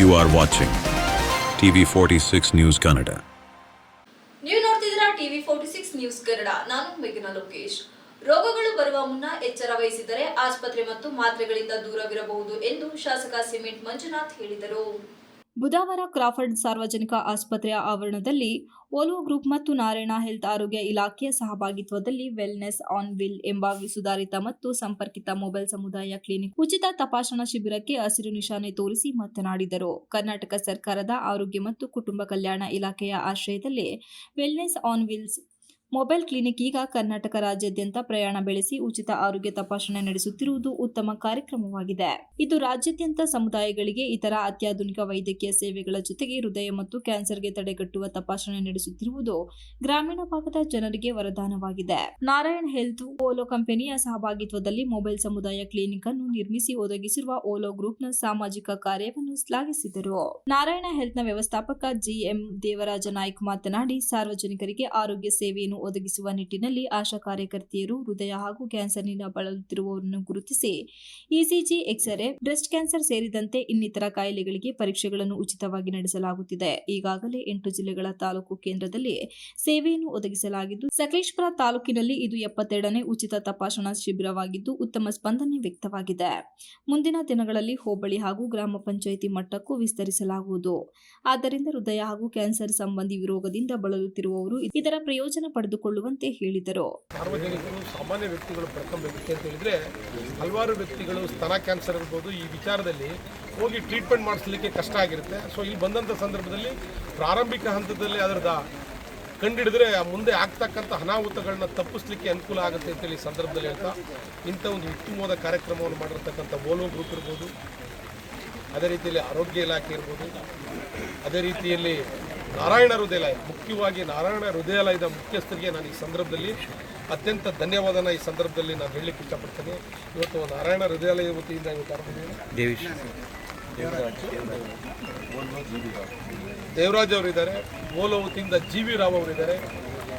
You are watching TV 46 News Kannada. ನೀವು ನೋಡ್ತಿದ್ದೀರಾ TV forty six news Kannada ನಾನು ಮೇಘನಾ ಲೋಕೇಶ್. ರೋಗಗಳು ಬರುವ ಮುನ್ನ ಎಚ್ಚರ ವಹಿಸಿದರೆ ಆಸ್ಪತ್ರೆ ಮತ್ತು ಮಾತ್ರೆಗಳಿಂದ ದೂರವಿರಬಹುದು ಎಂದು ಶಾಸಕ ಸಿಮೆಂಟ್ ಮಂಜುನಾಥ್ ಹೇಳಿದರು. ಬುಧವಾರ ಕ್ರಾಫರ್ಡ್ ಸಾರ್ವಜನಿಕ ಆಸ್ಪತ್ರೆಯ ಆವರಣದಲ್ಲಿ ಓಲೋ ಗ್ರೂಪ್ ಮತ್ತು ನಾರಾಯಣ ಹೆಲ್ತ್ ಆರೋಗ್ಯ ಇಲಾಖೆಯ ಸಹಭಾಗಿತ್ವದಲ್ಲಿ ವೆಲ್ನೆಸ್ ಆನ್ ವಿಲ್ ಎಂಬ ಸುಧಾರಿತ ಮತ್ತು ಸಂಪರ್ಕಿತ ಮೊಬೈಲ್ ಸಮುದಾಯ ಕ್ಲಿನಿಕ್ ಉಚಿತ ತಪಾಸಣಾ ಶಿಬಿರಕ್ಕೆ ಹಸಿರು ನಿಶಾನೆ ತೋರಿಸಿ ಮಾತನಾಡಿದರು. ಕರ್ನಾಟಕ ಸರ್ಕಾರದ ಆರೋಗ್ಯ ಮತ್ತು ಕುಟುಂಬ ಕಲ್ಯಾಣ ಇಲಾಖೆಯ ಆಶ್ರಯದಲ್ಲಿ wellness on wheels mobile clinic ಈಗ ಕರ್ನಾಟಕ ರಾಜ್ಯಾದ್ಯಂತ ಪ್ರಯಾಣ ಬೆಳೆಸಿ ಉಚಿತ ಆರೋಗ್ಯ ತಪಾಸಣೆ ನಡೆಸುತ್ತಿರುವುದು ಉತ್ತಮ ಕಾರ್ಯಕ್ರಮವಾಗಿದೆ. ಇದು ರಾಜ್ಯಾದ್ಯಂತ ಸಮುದಾಯಗಳಿಗೆ ಇತರ ಅತ್ಯಾಧುನಿಕ ವೈದ್ಯಕೀಯ ಸೇವೆಗಳ ಜೊತೆಗೆ ಹೃದಯ ಮತ್ತು ಕ್ಯಾನ್ಸರ್ಗೆ ತಡೆಗಟ್ಟುವ ತಪಾಸಣೆ ನಡೆಸುತ್ತಿರುವುದು ಗ್ರಾಮೀಣ ಭಾಗದ ಜನರಿಗೆ ವರದಾನವಾಗಿದೆ. ನಾರಾಯಣ್ ಹೆಲ್ತ್ ಓಲೋ ಕಂಪನಿಯ ಸಹಭಾಗಿತ್ವದಲ್ಲಿ ಮೊಬೈಲ್ ಸಮುದಾಯ ಕ್ಲಿನಿಕ್ ಅನ್ನು ನಿರ್ಮಿಸಿ ಒದಗಿಸಿರುವ ಓಲೋ ಗ್ರೂಪ್ನ ಸಾಮಾಜಿಕ ಕಾರ್ಯವನ್ನು ಶ್ಲಾಘಿಸಿದರು. ನಾರಾಯಣ ಹೆಲ್ತ್ನ ವ್ಯವಸ್ಥಾಪಕ ಜಿಎಂ ದೇವರಾಜ ನಾಯ್ಕ ಮಾತನಾಡಿ, ಸಾರ್ವಜನಿಕರಿಗೆ ಆರೋಗ್ಯ ಸೇವೆಯನ್ನು ಒದಗಿಸುವ ನಿಟ್ಟಿನಲ್ಲಿ ಆಶಾ ಕಾರ್ಯಕರ್ತೆಯರು ಹೃದಯ ಹಾಗೂ ಕ್ಯಾನ್ಸರ್ನಿಂದ ಬಳಲುತ್ತಿರುವವರನ್ನು ಗುರುತಿಸಿ ಇಸಿಜಿ, ಎಕ್ಸ್ರೇ, ಬ್ರೆಸ್ಟ್ ಕ್ಯಾನ್ಸರ್ ಸೇರಿದಂತೆ ಇನ್ನಿತರ ಕಾಯಿಲೆಗಳಿಗೆ ಪರೀಕ್ಷೆಗಳನ್ನು ಉಚಿತವಾಗಿ ನಡೆಸಲಾಗುತ್ತಿದೆ. ಈಗಾಗಲೇ ಎಂಟು ಜಿಲ್ಲೆಗಳ ತಾಲೂಕು ಕೇಂದ್ರದಲ್ಲಿ ಸೇವೆಯನ್ನು ಒದಗಿಸಲಾಗಿದ್ದು, ಸಕಲೇಶ್ಪುರ ತಾಲೂಕಿನಲ್ಲಿ ಇದು ಎಪ್ಪತ್ತೆರಡನೇ ಉಚಿತ ತಪಾಸಣಾ ಶಿಬಿರವಾಗಿದ್ದು, ಉತ್ತಮ ಸ್ಪಂದನೆ ವ್ಯಕ್ತವಾಗಿದೆ. ಮುಂದಿನ ದಿನಗಳಲ್ಲಿ ಹೋಬಳಿ ಹಾಗೂ ಗ್ರಾಮ ಪಂಚಾಯಿತಿ ಮಟ್ಟಕ್ಕೂ ವಿಸ್ತರಿಸಲಾಗುವುದು. ಆದ್ದರಿಂದ ಹೃದಯ ಹಾಗೂ ಕ್ಯಾನ್ಸರ್ ಸಂಬಂಧಿ ವಿರೋಗದಿಂದ ಬಳಲುತ್ತಿರುವವರು ಇದರ ಪ್ರಯೋಜನ ಪಡೆದುಕೊಳ್ಳುವಂತೆ ಹೇಳಿದರು. ಸಾರ್ವಜನಿಕರು ಸಾಮಾನ್ಯ ವ್ಯಕ್ತಿಗಳು ಪಡ್ಕೊಬೇಕು ಅಂತ ಹೇಳಿದ್ರೆ ಹಲವಾರು ವ್ಯಕ್ತಿಗಳು ಸ್ತನ ಕ್ಯಾನ್ಸರ್ ಇರ್ಬೋದು, ಈ ವಿಚಾರದಲ್ಲಿ ಹೋಗಿ ಟ್ರೀಟ್ಮೆಂಟ್ ಮಾಡಿಸ್ಲಿಕ್ಕೆ ಕಷ್ಟ ಆಗಿರುತ್ತೆ. ಸೊ ಇಲ್ಲಿ ಬಂದಂಥ ಸಂದರ್ಭದಲ್ಲಿ ಪ್ರಾರಂಭಿಕ ಹಂತದಲ್ಲಿ ಅದರದ ಕಂಡಿಡಿದ್ರೆ ಮುಂದೆ ಆಗ್ತಕ್ಕಂಥ ಅನಾಹುತಗಳನ್ನ ತಪ್ಪಿಸ್ಲಿಕ್ಕೆ ಅನುಕೂಲ ಆಗುತ್ತೆ ಅಂತೇಳಿ ಸಂದರ್ಭದಲ್ಲಿ ಹೇಳ್ತಾ, ಇಂಥ ಒಂದು ಉತ್ತಮವಾದ ಕಾರ್ಯಕ್ರಮವನ್ನು ಮಾಡಿರ್ತಕ್ಕಂಥ ಓಲೋ ಗ್ರೂಪ್ ಇರ್ಬೋದು, ಅದೇ ರೀತಿಯಲ್ಲಿ ಆರೋಗ್ಯ ಇಲಾಖೆ ಇರ್ಬೋದು, ಅದೇ ರೀತಿಯಲ್ಲಿ ನಾರಾಯಣ ಹೃದಯಾಲಯ ಮುಖ್ಯವಾಗಿ ನಾರಾಯಣ ಹೃದಯಾಲಯದ ಮುಖ್ಯಸ್ಥರಿಗೆ ನಾನು ಈ ಸಂದರ್ಭದಲ್ಲಿ ಅತ್ಯಂತ ಧನ್ಯವಾದನ ಈ ಸಂದರ್ಭದಲ್ಲಿ ನಾನು ಹೇಳಲಿಕ್ಕೆ ಇಷ್ಟಪಡ್ತೇನೆ. ಇವತ್ತು ನಾರಾಯಣ ಹೃದಯಾಲಯ ವತಿಯಿಂದ ದೇವರಾಜ್ ಅವರಿದ್ದಾರೆ ಓಲೋ ವತಿಯಿಂದ ಜಿ ವಿ ರಾವ್ ಅವರಿದ್ದಾರೆ.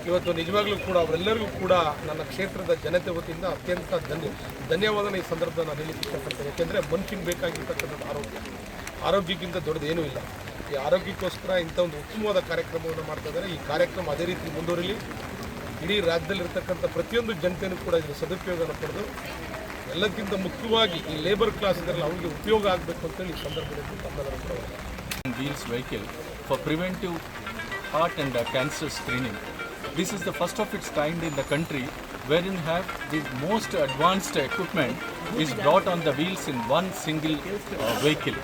ಇವತ್ತು ನಿಜವಾಗ್ಲೂ ಕೂಡ ಅವರೆಲ್ಲರಿಗೂ ಕೂಡ ನನ್ನ ಕ್ಷೇತ್ರದ ಜನತೆ ವತಿಯಿಂದ ಅತ್ಯಂತ ಧನ್ಯ ಧನ್ಯವಾದನ ಈ ಸಂದರ್ಭದಲ್ಲಿ ನಾನು ಹೇಳಲಿಕ್ಕೆ ಇಷ್ಟಪಡ್ತೇನೆ. ಯಾಕೆಂದರೆ ಮನುಷ್ಯನಿಗೆ ಬೇಕಾಗಿರ್ತಕ್ಕಂಥದ್ದು ಆರೋಗ್ಯ. ಆರೋಗ್ಯಕ್ಕಿಂತ ದೊಡ್ಡದೇನೂ ಇಲ್ಲ. ಈ ಆರೋಗ್ಯಕ್ಕೋಸ್ಕರ ಇಂಥ ಒಂದು ಉತ್ತಮವಾದ ಕಾರ್ಯಕ್ರಮವನ್ನು ಮಾಡ್ತಾ ಇದ್ದಾರೆ. ಈ ಕಾರ್ಯಕ್ರಮ ಅದೇ ರೀತಿ ಮುಂದುವರಿಲಿ. ಇಡೀ ರಾಜ್ಯದಲ್ಲಿರ್ತಕ್ಕಂಥ ಪ್ರತಿಯೊಂದು ಜನತೆಯೂ ಕೂಡ ಇದರ ಸದುಪಯೋಗವನ್ನು ಪಡೆದು ಎಲ್ಲಕ್ಕಿಂತ ಮುಖ್ಯವಾಗಿ ಈ ಲೇಬರ್ ಕ್ಲಾಸ್ ಇದರಲ್ಲಿ ಅವರಿಗೆ ಉಪಯೋಗ ಆಗಬೇಕು ಅಂತೇಳಿ ಈ ಸಂದರ್ಭದಲ್ಲಿ ತಮ್ಮೆಲ್ಲರೂ wheels vehicle for preventive heart and cancer screening. This is the first of its kind in the country wherein have the most advanced equipment is brought on the wheels in one single uh, vehicle.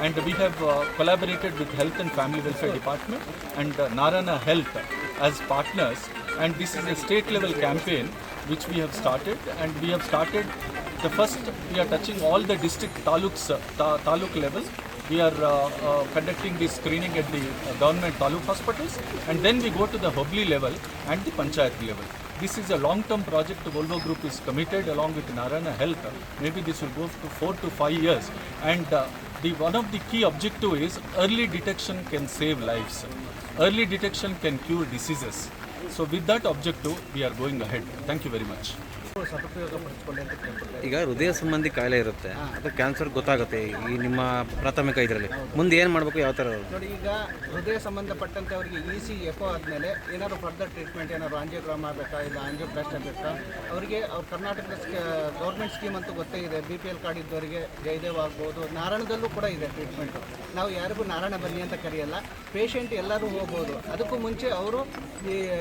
And we have uh, collaborated with Health and Family Welfare Department and uh, Narana Health as partners. And this is a state level campaign which we have started. And we have started the first, we are touching all the district taluks, uh, ta- taluk level we are uh, uh, conducting this screening at the uh, government taluk hospitals and then we go to the Hubli level and the panchayat level. This is a long-term project the Volvo Group is committed along with Narayana Health. Maybe this will go to four to five years and uh, the one of the key objective is early detection can save lives. Early detection can cure diseases. So with that objective we are going ahead. Thank you very much. ಈಗ ಹೃದಯ ಸಂಬಂಧಿ ಕಾಯಿಲೆ ಇರುತ್ತೆ. ಅದು cancer ಗೊತ್ತಾಗುತ್ತೆ. ಈ ನಿಮ್ಮ ಪ್ರಾಥಮಿಕ ಇದರಲ್ಲಿ. ಮುಂದೆ ಏನು ಮಾಡಬೇಕು ಯಾವ ಥರ ನೋಡಿ ಈಗ ಹೃದಯ ಸಂಬಂಧಪಟ್ಟಂತೆ ಅವರಿಗೆ ಇ ಸಿ ಎಫ್ ಆದಮೇಲೆ ಏನಾದ್ರು ಫರ್ದರ್ ಟ್ರೀಟ್ಮೆಂಟ್ ಏನಾದ್ರು ಆಂಜಿಯೋಗ್ರಾಮ್ ಆಗಬೇಕಾ ಇಲ್ಲ ಆಂಜಿಯೋಪ್ಲಾಸ್ಟ್ ಆಗಬೇಕಾ ಅವರಿಗೆ ಅವ್ರ ಕರ್ನಾಟಕದ ಗೌರ್ಮೆಂಟ್ ಸ್ಕೀಮ್ ಅಂತೂ ಗೊತ್ತೇ ಇದೆ. ಬಿ ಪಿ ಎಲ್ ಕಾರ್ಡ್ ಇದ್ದವರಿಗೆ ಜಯದೇವ್ ಆಗ್ಬೋದು. ನಾರಾಯಣದಲ್ಲೂ ಕೂಡ ಇದೆ ಟ್ರೀಟ್ಮೆಂಟು ನಾವು ಯಾರಿಗೂ ನಾರಾಯಣ ಬನ್ನಿ ಅಂತ ಕರೆಯಲ್ಲ. ಪೇಷಂಟ್ ಎಲ್ಲರೂ ಹೋಗ್ಬೋದು. ಅದಕ್ಕೂ ಮುಂಚೆ ಅವರು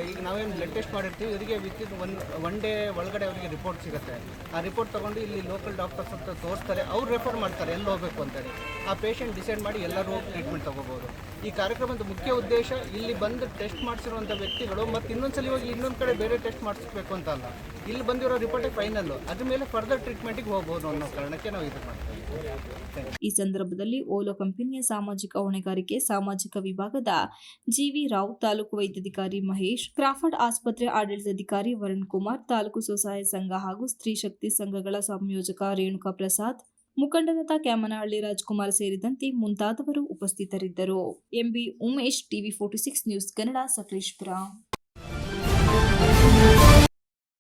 ಈಗ ನಾವೇನು ಬ್ಲಡ್ ಟೆಸ್ಟ್ ಮಾಡಿರ್ತೀವಿ. ಇವರಿಗೆ within one one day ಒಳಗಡೆ ಅವರಿಗೆ ರಿಪೋರ್ಟ್ ಸಿಗುತ್ತೆ. ಆ ರಿಪೋರ್ಟ್ ತೊಗೊಂಡು ಇಲ್ಲಿ ಲೋಕಲ್ ಡಾಕ್ಟರ್ಸ್ ಅಂತ ತೋರಿಸ್ತಾರೆ, ಅವ್ರು ರೆಫರ್ ಮಾಡ್ತಾರೆ, ಎಲ್ಲಿ ಹೋಗಬೇಕು ಅಂತೇಳಿ. ಆ ಪೇಷಂಟ್ ಡಿಸೈಡ್ ಮಾಡಿ ಎಲ್ಲರೂ ಟ್ರೀಟ್ಮೆಂಟ್ ತಗೋಬೋದು. ಈ ಕಾರ್ಯಕ್ರಮದ ಮುಖ್ಯ ಉದ್ದೇಶ ಇಲ್ಲಿ ಬಂದು ಟೆಸ್ಟ್ ಮಾಡಿಸಿರುವಂಥ ವ್ಯಕ್ತಿಗಳು ಮತ್ತು ಇನ್ನೊಂದ್ಸಲಿ ಹೋಗಿ ಇನ್ನೊಂದು ಕಡೆ ಬೇರೆ ಟೆಸ್ಟ್ ಮಾಡಿಸ್ಬೇಕು ಅಂತ ಅಲ್ಲ. ಇಲ್ಲಿ ಬಂದಿರೋ ರಿಪೋರ್ಟೇ ಫೈನಲ್ ಅದ್ರ ಮೇಲೆ ಫರ್ದರ್ ಟ್ರೀಟ್ಮೆಂಟಿಗೆ ಹೋಗ್ಬೋದು ಅನ್ನೋ ಕಾರಣಕ್ಕೆ ನಾವು ಇದು ಮಾಡ್ತೀವಿ. ಈ ಸಂದರ್ಭದಲ್ಲಿ ಓಲೋ ಕಂಪನಿಯ ಸಾಮಾಜಿಕ ಹೊಣೆಗಾರಿಕೆ, ಸಾಮಾಜಿಕ ವಿಭಾಗದ ಜಿವಿ ರಾವ್, ತಾಲೂಕು ವೈದ್ಯಾಧಿಕಾರಿ ಮಹೇಶ್, ಕ್ರಾಫರ್ಡ್ ಆಸ್ಪತ್ರೆ ಆಡಳಿತಾಧಿಕಾರಿ ವರುಣ್ ಕುಮಾರ್, ತಾಲೂಕು ಸ್ವಸಹಾಯ ಸಂಘ ಹಾಗೂ ಸ್ತ್ರೀ ಶಕ್ತಿ ಸಂಘಗಳ ಸಂಯೋಜಕ ರೇಣುಕಾ ಪ್ರಸಾದ್ ಮುಖಂಡರಾದ ಕ್ಯಾಮನಹಳ್ಳಿ ರಾಜ್ಕುಮಾರ್ ಸೇರಿದಂತೆ ಮುಂತಾದವರು ಉಪಸ್ಥಿತರಿದ್ದರು. MB Umesh TV forty six news Kannada Sakleshpur.